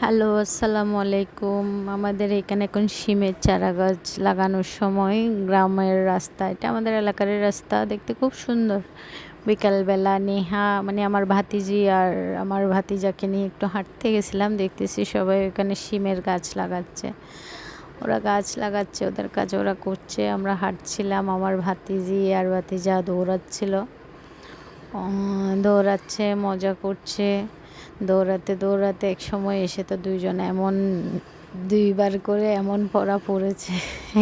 Hello আসসালামু আলাইকুম আমাদের এখানে এখন শিমের চারা গাছ লাগানোর সময় গ্রামের রাস্তা। এটা আমাদের এলাকার রাস্তা, দেখতে খুব সুন্দর। বিকালবেলা নেহা মানে আমার ভাতিজি আর আমার ভাতিজাকে নিয়ে একটু হাঁটতে গেছিলাম, দেখতেছি সবাই এখানে শিমের গাছ লাগাচ্ছে। ওরা গাছ লাগাচ্ছে, ওদের কাজ ওরা করছে। আমরা হাঁটছিলাম, আমার ভাতিজি আর ভাতিজা দৌড়াচ্ছিল। দৌড়াচ্ছে, মজা করছে। দৌড়াতে দৌড়াতে এক সময় এসে তো দুইজন এমন দুইবার করে এমন পড়া পড়েছে,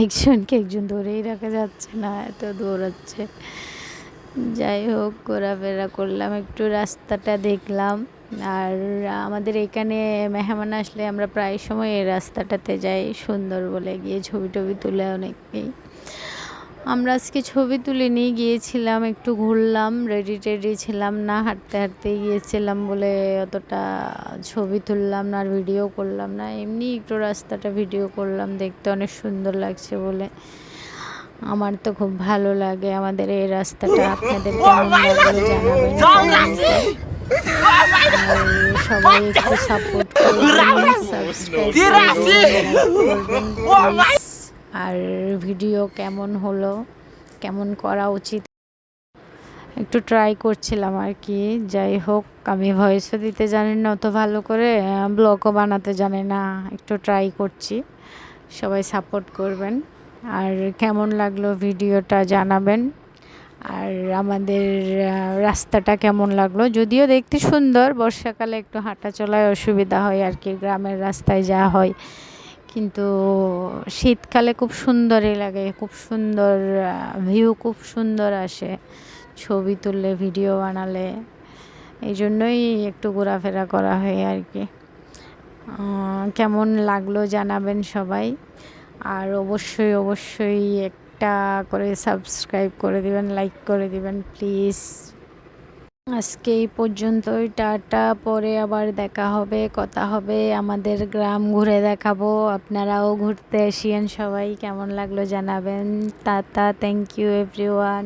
একজনকে একজন ধরেই রাখা যাচ্ছে না, এত দৌড়াচ্ছে। যাই হোক, ঘোরাফেরা করলাম, একটু রাস্তাটা দেখলাম। আর আমাদের এখানে মেহমান আসলে আমরা প্রায় সময় এই রাস্তাটাতে যাই সুন্দর বলে গিয়ে ছবি টবি তুলে অনেকেই। আমরা আজকে ছবি তুলে নিয়ে গিয়েছিলাম একটু ঘুরলাম রেডি টেডি ছিলাম না হাঁটতে হাঁটতে গিয়েছিলাম বলে অতটা ছবি তুললাম না আর ভিডিও করলাম না। এমনি একটু রাস্তাটা ভিডিও করলাম দেখতে অনেক সুন্দর লাগছে বলে। আমার তো খুব ভালো লাগে আমাদের এই রাস্তাটা আপনাদের কেমন লাগল জানাবেন। সবাই একটু সাপোর্ট করবেন সাবস্ক্রাইব করবেন আর ভিডিও কেমন হলো? কেমন করা উচিত? একটু ট্রাই করছিলাম আর কি। যাই হোক, আমি ভয়েসও দিতে জানি না অত ভালো করে ব্লগও বানাতে জানি না। একটু ট্রাই করছি। সবাই সাপোর্ট করবেন। আর কেমন লাগল ভিডিওটা জানাবেন? আর আমাদের রাস্তাটা কেমন লাগল? যদিও দেখতে সুন্দর, বর্ষাকালে একটু হাঁটা চলায় অসুবিধা হয় আর কি, গ্রামের রাস্তায় যা হয়। কিন্তু শীতকালে খুব সুন্দরই লাগে, খুব সুন্দর ভিউ খুব সুন্দর আসে। ছবি তুললে ভিডিও বানালে। এই জন্যই একটু ঘোরাফেরা করা হয় আর কি। কেমন লাগল জানাবেন সবাই। আর অবশ্যই অবশ্যই একটা করে সাবস্ক্রাইব করে দিবেন লাইক করে দিবেন প্লিজ আজকে এই পর্যন্তই, টাটা, পরে আবার দেখা হবে, কথা হবে, আমাদের গ্রাম ঘুরে দেখাবো, আপনারাও ঘুরতে আসিয়েন সবাই, কেমন লাগল জানাবেন, টাটা থ্যাংক ইউ এভরিওয়ান